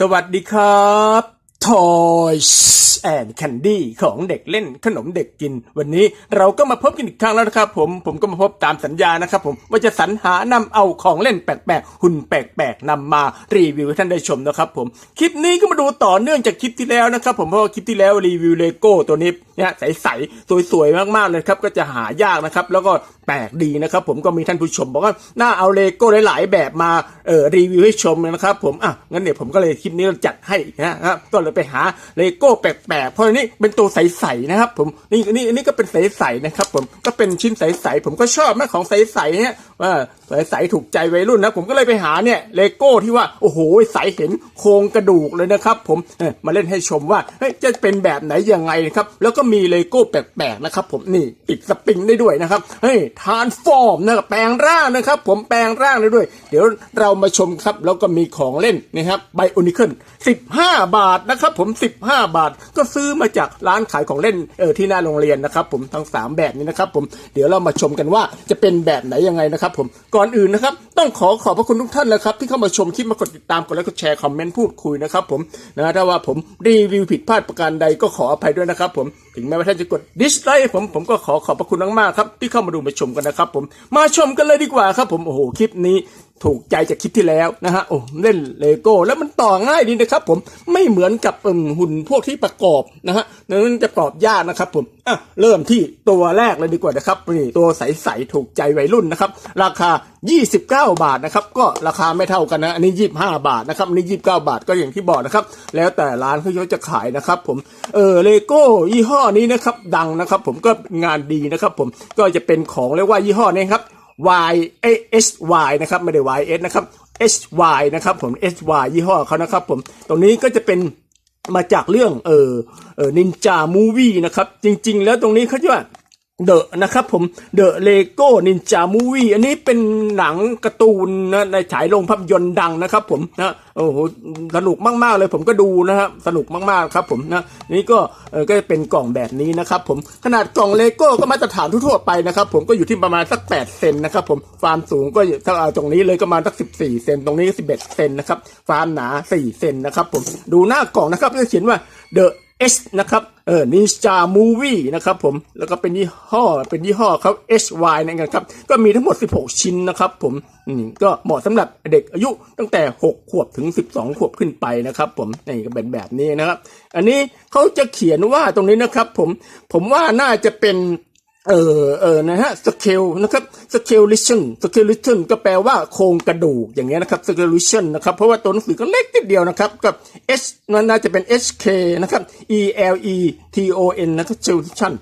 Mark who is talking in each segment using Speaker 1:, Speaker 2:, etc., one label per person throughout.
Speaker 1: สวัสดีครับ Toys and Candy ของเด็กเล่นขนมเด็กกิน วันนี้เราก็มาพบกันอีกครั้งแล้วนะครับผม ผมก็มาพบตามสัญญานะครับผม ว่าจะสรรหานำเอาของเล่นแปลกๆ หุ่นแปลกๆนำมารีวิวให้ท่านได้ชมนะครับผม คลิปนี้ก็มาดูต่อเนื่องจากคลิปที่แล้วนะครับผมเพราะว่าคลิปที่แล้วรีวิวเลโก้ตัวนี้เนี่ยใสๆสวยๆมากๆเลยครับก็จะหายากนะครับแล้วก็แปลกดีนะครับผมก็มีท่านผู้ชมบอกว่าน่าเอาเลโก้หลายๆแบบมาเออรีวิวให้ชมนะครับผมอะงั้นเดี๋ยวผมก็เลยคลิปนี้จัดให้นะครับก็เลยไปหาเลโก้แปลกๆเพราะอันนี้เป็นตัวใสๆนะครับ ผมนี่นี่อันนี้ก็เป็นใสๆนะครับ ผมก็เป็นชิ้นใสๆผมก็ชอบนะของใสๆเนี่ยว่าใสๆถูกใจวัยรุ่นนะผมก็เลยไปหาเนี่ยเลโก้ที่ว่าโอ้โหใสเห็นโครงกระดูกเลยนะครับ ผมมาเล่นให้ชมว่าจะเป็นแบบไหนยังไงนะครับ แล้วก็มีเลโก้แปลกๆนะครับ ผมนี่ติดสปริงได้ด้วยนะครับเฮ้ยทานฟอร์มนะครับแปลงร่างนะครับ ผมแปลงร่างได้ด้วย เดี๋ยวเรามาชมครับ แล้วก็มีของเล่นนะครับไบโอนิเคิล15 บาทนะครับผม 15 บาท ก็ซื้อมาจากร้านขายของเล่นเออที่หน้าโรงเรียนนะครับผมทั้ง 3 แบบนี้นะครับผมเดี๋ยวเรามาชมกันว่าจะเป็นแบบไหนยังไงนะครับผมก่อนอื่นนะครับต้องขอขอบพระคุณทุกท่านนะครับที่เข้ามาชมคลิปมากดติดตามกดไลค์กดแชร์คอมเมนต์พูดคุยนะครับผมนะถ้าว่าผมรีวิวผิดพลาดประการใดก็ขออภัยด้วยนะครับผมถึงแม้ว่าท่านจะกดดิสไลค์ผมผมก็ขอขอบพระคุณมากๆครับที่เข้ามาดูมาชมกันนะครับผมมาชมกันเลยดีกว่าครับผมโอ้โหคลิปนี้ถูกใจจากคลิปที่แล้วนะฮะโอ้เล่นเลโก้แล้วมันต่อง่ายดีนะครับผมไม่เหมือนกับอ่มหุ่นพวกที่ประกอบนะฮะนั้นจะประกอบยากนะครับผมอะเริ่มที่ตัวแรกเลยดีกว่านะครับนี่ตัวใสๆถูกใจวัยรุ่นนะครับ ราคา 29 บาทนะครับก็ราคาไม่เท่ากันนะอันนี้ 25 บาทนะครับอันนี้ 29 บาทก็อย่างที่บอกนะครับแล้วแต่ร้านเขาจะขายนะครับผมเออเลโก้ยี่ห้อนี้นะครับดังนะครับ ผมก็งานดีนะครับผมก็จะเป็นของเรียกว่ายี่ห้อนี้ครับ Y A S Y นะครับไม่ได้ Y S นะครับ H Y นะครับผม H Y ยี่ห้อเขานะครับผมตรงนี้ก็จะเป็นมาจากเรื่องเออเออนินจามูวี่นะครับ จริง ๆ แล้วตรงนี้เขาจะว่า เดอะนะครับผมเดอะเลโก้นินจามูวี่อันนี้เป็นหนังการ์ตูนนะในฉายลงภาพยนตร์ดังนะครับผมนะโอ้โหสนุกมากๆเลยผมก็ดูนะครับสนุกมากๆครับผมนะนี่ก็เออก็เป็นกล่องแบบนี้นะครับผมขนาดกล่องเลโก้ก็มาตรฐานทั่วไปนะครับผมก็อยู่ที่ประมาณสัก 8 เซนนะครับผมความสูงก็อยู่ถ้าเอาตรงนี้เลยก็มาสัก 14 เซนตรงนี้ 11 เซนนะครับความหนา 4 เซนนะครับผมดูหน้ากล่องนะครับจะเขียนว่า The S นะครับเออนินจามูวี่นะครับผมแล้วก็เป็นยี่ห้อเป็นยี่ห้อเขา SY นะครับ ก็มีทั้งหมด 16 ชิ้นนะครับผมอืมก็เหมาะสำหรับเด็กอายุตั้งแต่ 6 ขวบถึง 12 ขวบขึ้นไปนะครับ ผมนี่ก็เป็นแบบนี้นะครับ อันนี้เขาจะเขียนว่าตรงนี้นะครับ ผมผมว่าน่าจะเป็น เออเออนะฮะสเกลนะครับสเกลลิชันสเกลลิชันก็แปลว่าโครงกระดูกอย่างเงี้ยนะครับสเกลลิชันนะครับเพราะว่าตัวหนังสือก็เล็กนิดเดียวนะครับกับ H นั้นน่าจะเป็น HK นะครับ E L E T O N นะครับ s k e l e t i o n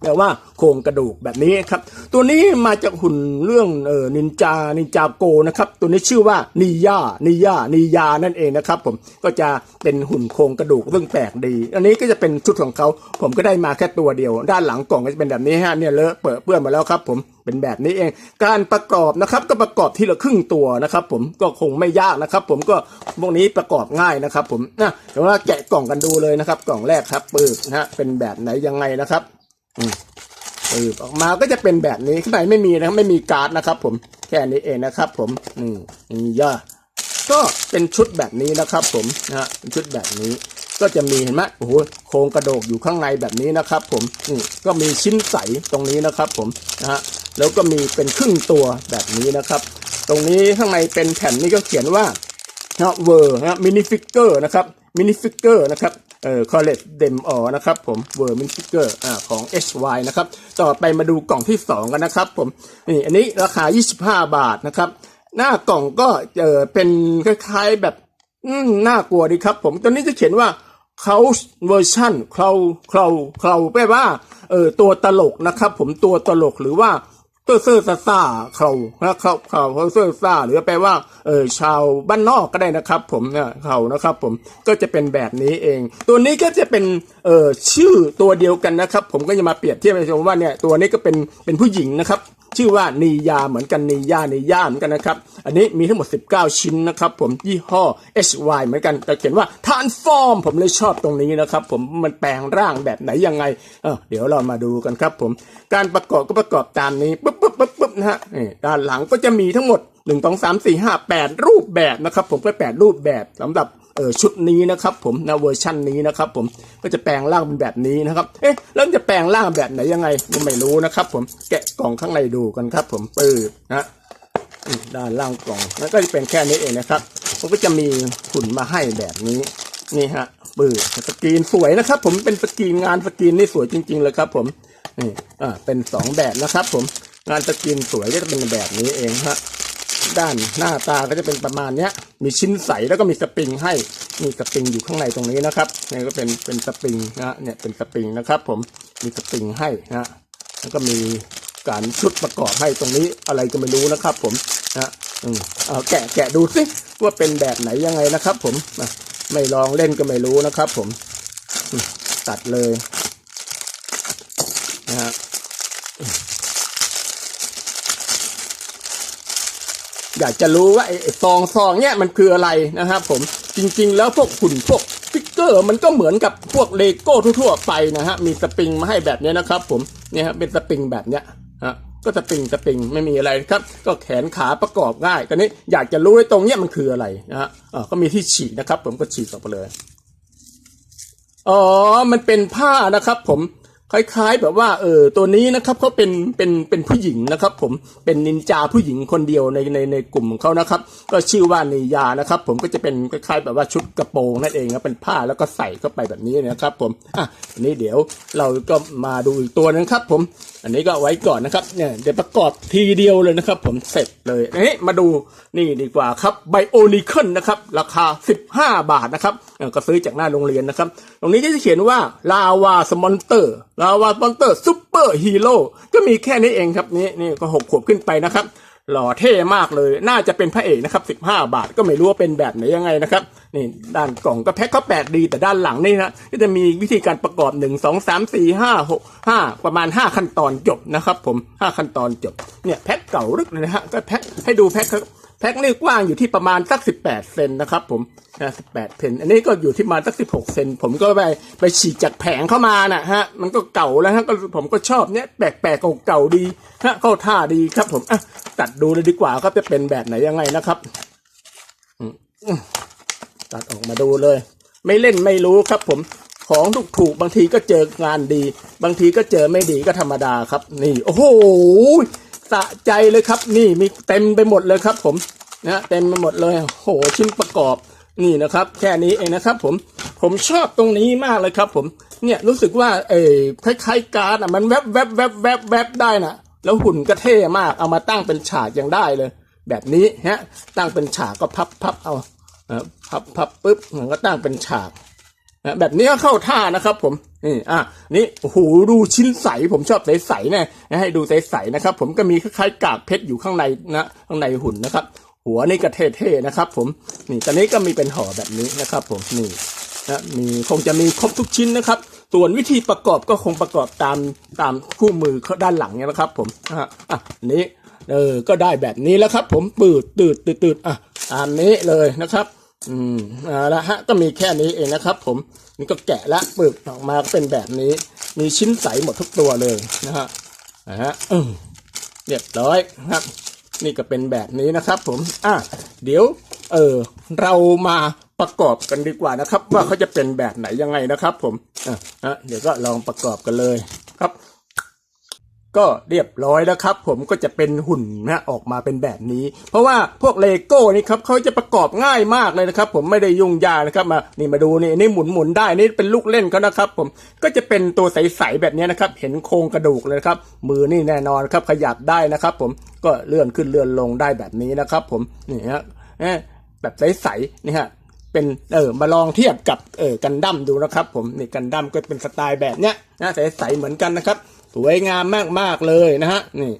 Speaker 1: แปลว่าโครงกระดูกแบบนี้ครับ ตัวนี้มาจากหุ่นเรื่องเออนินจานินจาโกนะครับ ตัวนี้ชื่อว่านิยานิยานิยานั่นเองนะครับผมก็จะเป็นหุ่นโครงกระดูกเรื่องแปลกดี อันนี้ก็จะเป็นชุดของเขาผมก็ได้มาแค่ตัวเดียว ด้านหลังกล่องก็จะเป็นแบบนี้ฮะเนี่ยเลอะเปิดเปื้อนมาแล้วครับ ผมเป็นแบบนี้เอง การประกอบนะครับก็ประกอบทีละครึ่งตัวนะครับ ผมก็คงไม่ยากนะครับ ผมก็พวกนี้ประกอบง่ายนะครับ ผมนะเดี๋ยวเราแกะกล่องกันดูเลยนะครับ กล่องแรกครับปืบนะฮะเป็นแบบไหนยังไงนะครับ ปืบออกมาก็จะเป็นแบบนี้ข้างในไม่มีนะครับไม่มีการ์ดนะครับ ผมแค่นี้เองนะครับ ผมนี่นี่ย่าก็เป็นชุดแบบนี้นะครับ ผมนะฮะเป็นชุดแบบนี้ ก็จะมีเห็นไหมโอ้โหโครงกระโดกอยู่ข้างในแบบนี้นะครับ ผมนี่ก็มีชิ้นใสตรงนี้นะครับ ผมนะฮะแล้วก็มีเป็นครึ่งตัวแบบนี้นะครับ ตรงนี้ข้างในเป็นแผ่นนี้ก็เขียนว่า นะเวอร์นะมินิฟิกเกอร์นะครับมินิฟิกเกอร์นะครับเอ่อคอลเลจเดมออนะครับผมเวอร์มินิฟิกเกอร์อ่าของ HY นะครับต่อไปมาดูกล่องที่ 2 กันนะครับผมนี่อันนี้ราคา 25 บาทนะครับหน้ากล่องก็เออเป็นคล้ายๆแบบอืมน่ากลัวดีครับผมตัวนี้จะเขียนว่าเขาเวอร์ชันเขาเขาเขาแปลว่าเออตัวตลกนะครับผมตัวตลกหรือว่า ซอร์ซาซาเขานะเขาเขาเขาเซอร์ซาหรือแปลว่าเออชาวบ้านนอกก็ได้นะครับ ผมเนี่ยเขานะครับ ผมก็จะเป็นแบบนี้เอง ตัวนี้ก็จะเป็นเออชื่อตัวเดียวกันนะครับ ผมก็จะมาเปรียบเทียบให้ชมว่าเนี่ยตัวนี้ก็เป็นเป็นผู้หญิงนะครับ ชื่อว่านียาเหมือนกันนียานียาเหมือนกันนะครับ อันนี้มีทั้งหมด 19 ชิ้นนะครับ ผมยี่ห้อ HY เหมือนกันแต่เขียนว่า transform ผมเลยชอบตรงนี้นะครับ ผมมันแปลงร่างแบบไหนยังไงเออเดี๋ยวเรามาดูกันครับ ผมการประกอบก็ประกอบตามนี้ปุ๊บปุ๊บปุ๊บปุ๊บนะฮะด้านหลังก็จะมีทั้งหมด1 2 3 4 5 8รูปแบบนะครับ ผมก็8รูปแบบสำหรับ เออชุดนี้นะครับผมนะเวอร์ชันนี้นะครับผมก็จะแปลงร่างเป็นแบบนี้นะครับเอ๊ะแล้วจะแปลงร่างแบบไหนยังไงก็ไม่รู้นะครับ ผมแกะกล่องข้างในดูกันครับ ผมปืดนะด้านล่างกล่องแล้วก็จะเป็นแค่นี้เองนะครับผมก็จะมีหุ่นมาให้แบบนี้นี่ฮะปืดสกรีนสวยนะครับ ผมเป็นสกรีนงานสกรีนนี่สวยจริง ๆ เลยครับ ผมนี่อ่าเป็นสองแบบนะครับ ผมงานสกรีนสวยก็จะเป็นแบบนี้เองฮะ ด้านหน้าตาก็จะเป็นประมาณเนี้ย มีชิ้นใสแล้วก็มีสปริงให้มีสปริงอยู่ข้างในตรงนี้นะครับนี่ก็เป็นเป็นสปริงนะเนี่ยเป็นสปริงนะครับ ผมมีสปริงให้นะแล้วก็มีการชุดประกอบให้ตรงนี้อะไรก็ไม่รู้นะครับ ผมนะอืมเอาแกะแกะดูสิว่าเป็นแบบไหนยังไงนะครับ ผมไม่ลองเล่นก็ไม่รู้นะครับ ผมอืมตัดเลยนะฮะ อยากจะรู้ว่าไอ้ซองซองเนี่ยมันคืออะไรนะครับผมจริงๆ แล้วพวกหุ่นพวกฟิกเกอร์มันก็เหมือนกับพวกเลโก้ทั่วๆไปนะฮะมีสปริงมาให้แบบเนี้ยนะครับผมเนี่ยฮะเป็นสปริงแบบเนี้ยฮะก็สปริงสปริงไม่มีอะไรครับ ก็แขนขาประกอบง่ายตอนนี้อยากจะรู้ไอ้ตรงเนี้ยมันคืออะไรนะฮะอ่าก็มีที่ฉีกนะครับ ผมก็ฉีกออกไปเลยอ๋อมันเป็นผ้านะครับ ผม คล้ายๆ แบบว่าเออตัวนี้นะครับเขาเป็นเป็นเป็นผู้หญิงนะครับ ผมเป็นนินจาผู้หญิงคนเดียวในในในกลุ่มของเขานะครับ ก็ชื่อว่านิยานะครับ ผมก็จะเป็นคล้ายๆ แบบว่าชุดกระโปรงนั่นเองนะเป็นผ้าแล้วก็ใส่เข้าไปแบบนี้นะครับ ผมอะนี้เดี๋ยวเราก็มาดูอีกตัวนึงครับ ผมอันนี้ก็ไว้ก่อนนะครับเนี่ยเดี๋ยวประกอบทีเดียวเลยนะครับ ผมเสร็จเลยนี่มาดูนี่ดีกว่าครับไบโอนิเคิลนะครับราคา 15 บาทนะครับเออก็ซื้อจากหน้าโรงเรียนนะครับ ตรงนี้ก็จะเขียนว่าลาวาสมอนเตอร์ลาวาสมอนเตอร์ซูเปอร์ฮีโร่ก็มีแค่นี้เองครับนี่นี่ก็หกขวบขึ้นไปนะครับ หล่อเท่มากเลย น่าจะเป็นพระเอกนะครับ 15 บาทก็ไม่รู้ว่าเป็นแบบไหนยังไงนะครับ นี่ด้านกล่องก็แพ็คเขาแปลกดีแต่ด้านหลังนี่นะก็จะมีวิธีการประกอบ 1 2 3 4 5 6 5 ประมาณ 5 ขั้นตอนจบนะครับ ผม 5 ขั้นตอนจบ เนี่ยแพ็คเก่าลึกเลยนะฮะ ก็แพ็คให้ดูแพ็คครับ แพ็คนี่กว้างอยู่ที่ประมาณสักสิบแปดเซนนะครับ ผมนะสิบแปดเพนอันนี้ก็อยู่ที่ประมาณสักสิบหกเซนผมก็ไปไปฉีกจากแผงเข้ามานะฮะ มันก็เก่าแล้วฮะก็ผมก็ชอบเนี้ยแปลกๆเก่าๆดีฮะเข้าท่าดีครับ ผมอะตัดดูเลยดีกว่าครับจะเป็นแบบไหนยังไงนะครับตัดออกมาดูเลย ไม่เล่นไม่รู้ครับ ผมของถูกๆบางทีก็เจองานดี บางทีก็เจอไม่ดีก็ธรรมดาครับ นี่ โอ้โห สะใจเลยครับ นี่มีเต็มไปหมดเลยครับ ผมนะเต็มไปหมดเลยโหชิ้นประกอบนี่นะครับ แค่นี้เองนะครับ ผมผมชอบตรงนี้มากเลยครับ ผมเนี่ยรู้สึกว่าเออคล้ายๆการ์ดอะมันแวบแวบแวบแวบแวบได้นะแล้วหุ่นก็เท่มากเอามาตั้งเป็นฉากยังได้เลย แบบนี้ฮะตั้งเป็นฉากก็พับพับเอาพับพับปุ๊บมันก็ตั้งเป็นฉาก แบบนี้ก็เข้าท่านะครับผมนี่อะนี่โอ้โหดูชิ้นใสผมชอบใสๆนะให้ดูใสๆนะครับ ผมก็มีคล้ายๆกากเพชรอยู่ข้างในนะข้างในหุ่นนะครับ หัวนี่ก็เท่ๆนะครับ ผมนี่ตอนนี้ก็มีเป็นห่อแบบนี้นะครับ ผมนี่นะมีคงจะมีครบทุกชิ้นนะครับ ส่วนวิธีประกอบก็คงประกอบตามตามคู่มือเขาด้านหลังเนี่ยนะครับ ผมอะอะนนี้เออก็ได้แบบนี้แล้วครับ ผมปืดตืดตืดตืดอะตามนี้เลยนะครับ อืมเอาละฮะก็มีแค่นี้เองนะครับ ผมนี่ก็แกะและปึกออกมาก็เป็นแบบนี้ มีชิ้นใสหมดทุกตัวเลยนะฮะนะฮะเรียบร้อยครับ นี่ก็เป็นแบบนี้นะครับ ผมอะเดี๋ยว เออเรามาประกอบกันดีกว่านะครับ ว่าเขาจะเป็นแบบไหนยังไงนะครับ ผมอะอะเดี๋ยวก็ลองประกอบกันเลยครับ ก็เรียบร้อยแล้วครับ ผมก็จะเป็นหุ่นนะออกมาเป็นแบบนี้ เพราะว่าพวกเลโก้นี่ครับเขาจะประกอบง่ายมากเลยนะครับ ผมไม่ได้ยุ่งยากนะครับมานี่มาดูนี่นี่หมุนหมุนได้นี่เป็นลูกเล่นเขานะครับ ผมก็จะเป็นตัวใสๆแบบนี้นะครับ เห็นโครงกระดูกเลยครับ มือนี่แน่นอนครับขยับได้นะครับ ผมก็เลื่อนขึ้นเลื่อนลงได้แบบนี้นะครับ ผมนี่ฮะเอ๊ะแบบใสๆนี่ฮะเป็นเออมาลองเทียบกับเออกันดั้มดูนะครับ ผมนี่กันดั้มก็เป็นสไตล์แบบเนี้ยนะใสๆเหมือนกันนะครับ สวยงามมากๆเลยนะฮะนี่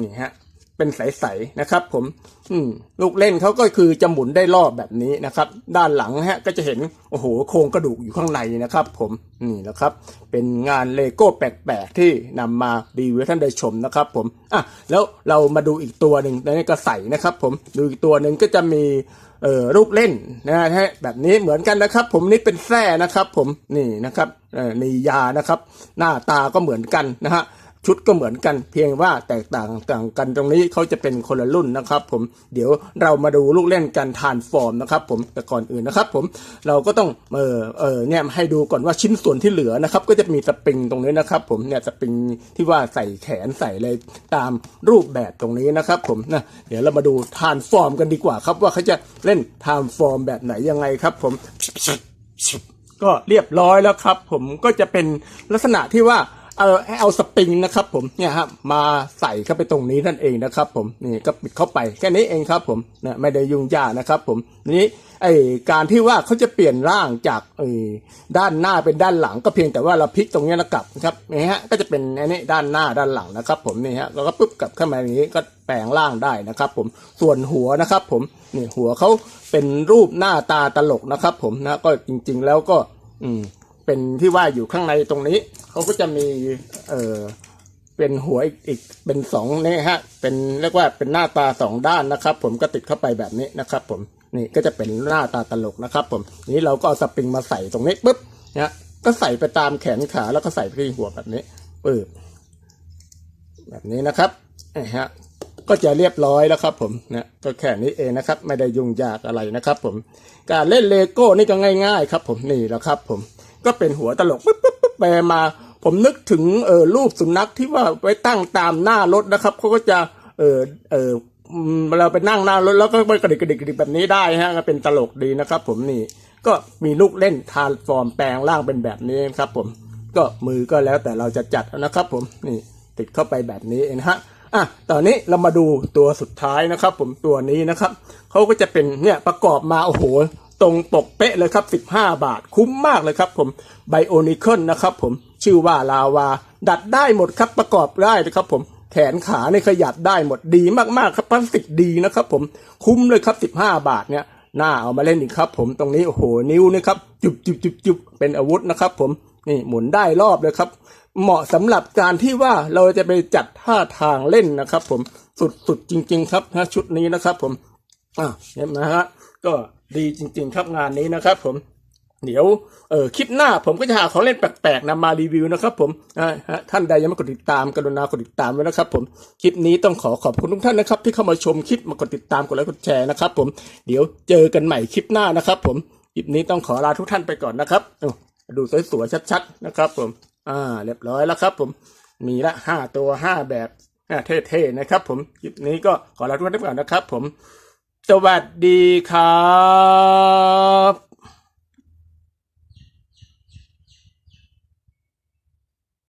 Speaker 1: นี่ฮะ เป็นใสๆนะครับ ผมอืมลูกเล่นเขาก็คือจะหมุนได้รอบแบบนี้นะครับ ด้านหลังฮะก็จะเห็นโอ้โหโครงกระดูกอยู่ข้างในนะครับ ผมนี่นะครับ เป็นงานเลโก้แปลกๆที่นำมารีวิวท่านได้ชมนะครับ ผมอะแล้วเรามาดูอีกตัวหนึ่งในนี้ก็ใสนะครับ ผมดูอีกตัวหนึ่งก็จะมีเอ่อลูกเล่นนะฮะแบบนี้เหมือนกันนะครับ ผมนี่เป็นแส้นะครับ ผมนี่นะครับเอ่อนียานะครับ หน้าตาก็เหมือนกันนะฮะ ชุดก็เหมือนกันเพียงว่าแตกต่างต่างกันตรงนี้เขาจะเป็นคนละรุ่นนะครับ ผมเดี๋ยวเรามาดูลูกเล่นการทานฟอร์มนะครับ ผมแต่ก่อนอื่นนะครับ ผมเราก็ต้องเออเออเนี่ยให้ดูก่อนว่าชิ้นส่วนที่เหลือนะครับ ก็จะมีสปริงตรงนี้นะครับ ผมเนี่ยสปริงที่ว่าใส่แขนใส่เลยตามรูปแบบตรงนี้นะครับ ผมนะเดี๋ยวเรามาดูทานฟอร์มกันดีกว่าครับว่าเขาจะเล่นทานฟอร์มแบบไหนยังไงครับ ผมก็เรียบร้อยแล้วครับ ผมก็จะเป็นลักษณะที่ว่า เออให้เอาสปริงนะครับผมเนี่ยฮะมาใส่เข้าไปตรงนี้นั่นเองนะครับ ผมนี่ก็ปิดเข้าไปแค่นี้เองครับผมนะไม่ได้ยุ่งยากนะครับ ผมนี้ไอการที่ว่าเขาจะเปลี่ยนร่างจากไอด้านหน้าเป็นด้านหลัง ก็เพียงแต่ว่าเราพลิกตรงนี้แล้วกลับนะครับนี่ฮะก็จะเป็นอันนี้ด้านหน้าด้านหลังนะครับ ผมนี่ฮะแล้วก็ปุ๊บกลับเข้ามาอย่างนี้ก็แปลงร่างได้นะครับ ผมส่วนหัวนะครับ ผมนี่หัวเขาเป็นรูปหน้าตาตลกนะครับ ผมนะก็จริง ๆ แล้วก็ อืม เป็นที่ว่าอยู่ข้างในตรงนี้เขาก็จะมีเออเป็นหัวอีกอีกเป็นสองนี่ฮะ เป็นเรียกว่าเป็นหน้าตาสองด้านนะครับ ผมก็ติดเข้าไปแบบนี้นะครับ ผมนี่ก็จะเป็นหน้าตาตลกนะครับ ผมนี้เราก็เอาสปริงมาใส่ตรงนี้ปุ๊บเนี่ยก็ใส่ไปตามแขนขาแล้วก็ใส่ไปที่หัวแบบนี้ปึ๊บแบบนี้นะครับนี่ฮะก็จะเรียบร้อยแล้วครับ ผมนะก็แค่นี้เองนะครับ ไม่ได้ยุ่งยากอะไรนะครับ ผม การเล่นเลโก้นี่ก็ง่าย ๆ ครับ ผมนี่แหละครับ ผม ก็เป็นหัวตลกปุ๊บปุ๊บปุ๊บไปมา ผมนึกถึงเออรูปสุนัขที่ว่าไว้ตั้งตามหน้ารถนะครับเขาก็จะเออเออเราไปนั่งหน้ารถแล้วก็ไปกระดิกกระดิกกระดิกแบบนี้ได้ฮะก็เป็นตลกดีนะครับ ผมนี่ก็มีลูกเล่นทานฟอร์มแปลงร่างเป็นแบบนี้ครับ ผมก็มือก็แล้วแต่เราจะจัดนะครับ ผมนี่ติดเข้าไปแบบนี้เองนะฮะอะตอนนี้เรามาดูตัวสุดท้ายนะครับ ผมตัวนี้นะครับเขาก็จะเป็นเนี่ยประกอบมาโอ้โห ตรงปกเป๊ะเลยครับ 15 บาท คุ้มมากเลยครับผมไบโอนิเคิลนะครับผมชื่อว่าลาวา ดัดได้หมดครับประกอบได้นะครับผมแขนขาในขยับได้หมดดีมากๆครับพลาสติกดีนะครับผมคุ้มเลยครับ 15 บาทเนี่ยน่าเอามาเล่นอีกครับ ผมตรงนี้โอ้โหนิ้วนะครับจุบจุบจุบจุบเป็นอาวุธนะครับ ผมนี่หมุนได้รอบเลยครับ เหมาะสำหรับการที่ว่าเราจะไปจัดท่าทางเล่นนะครับ ผมสุดๆจริง ๆ ครับนะชุดนี้นะครับ ผมอะเห็นไหมฮะก็ ดีจริง ๆ ครับงานนี้นะครับ ผมเดี๋ยวเออคลิปหน้าผมก็จะหาของเล่นแปลกๆนำมารีวิวนะครับ ผมท่านใดยังไม่กดติดตามกรุณากดติดตามไว้นะครับ ผมคลิปนี้ต้องขอขอบคุณทุกท่านนะครับ ที่เข้ามาชมคลิปมากดติดตามกดไลค์กดแชร์นะครับ ผมเดี๋ยวเจอกันใหม่คลิปหน้านะครับ ผมคลิปนี้ต้องขอลาทุกท่านไปก่อนนะครับดูสวยๆชัดๆนะครับ ผม อ่า เรียบร้อยแล้วครับ ผมมีละห้าตัวห้าแบบเท่ๆนะครับ ผมคลิปนี้ก็ขอลาทุกท่านไปก่อนนะครับ ผม สวัสดีครับ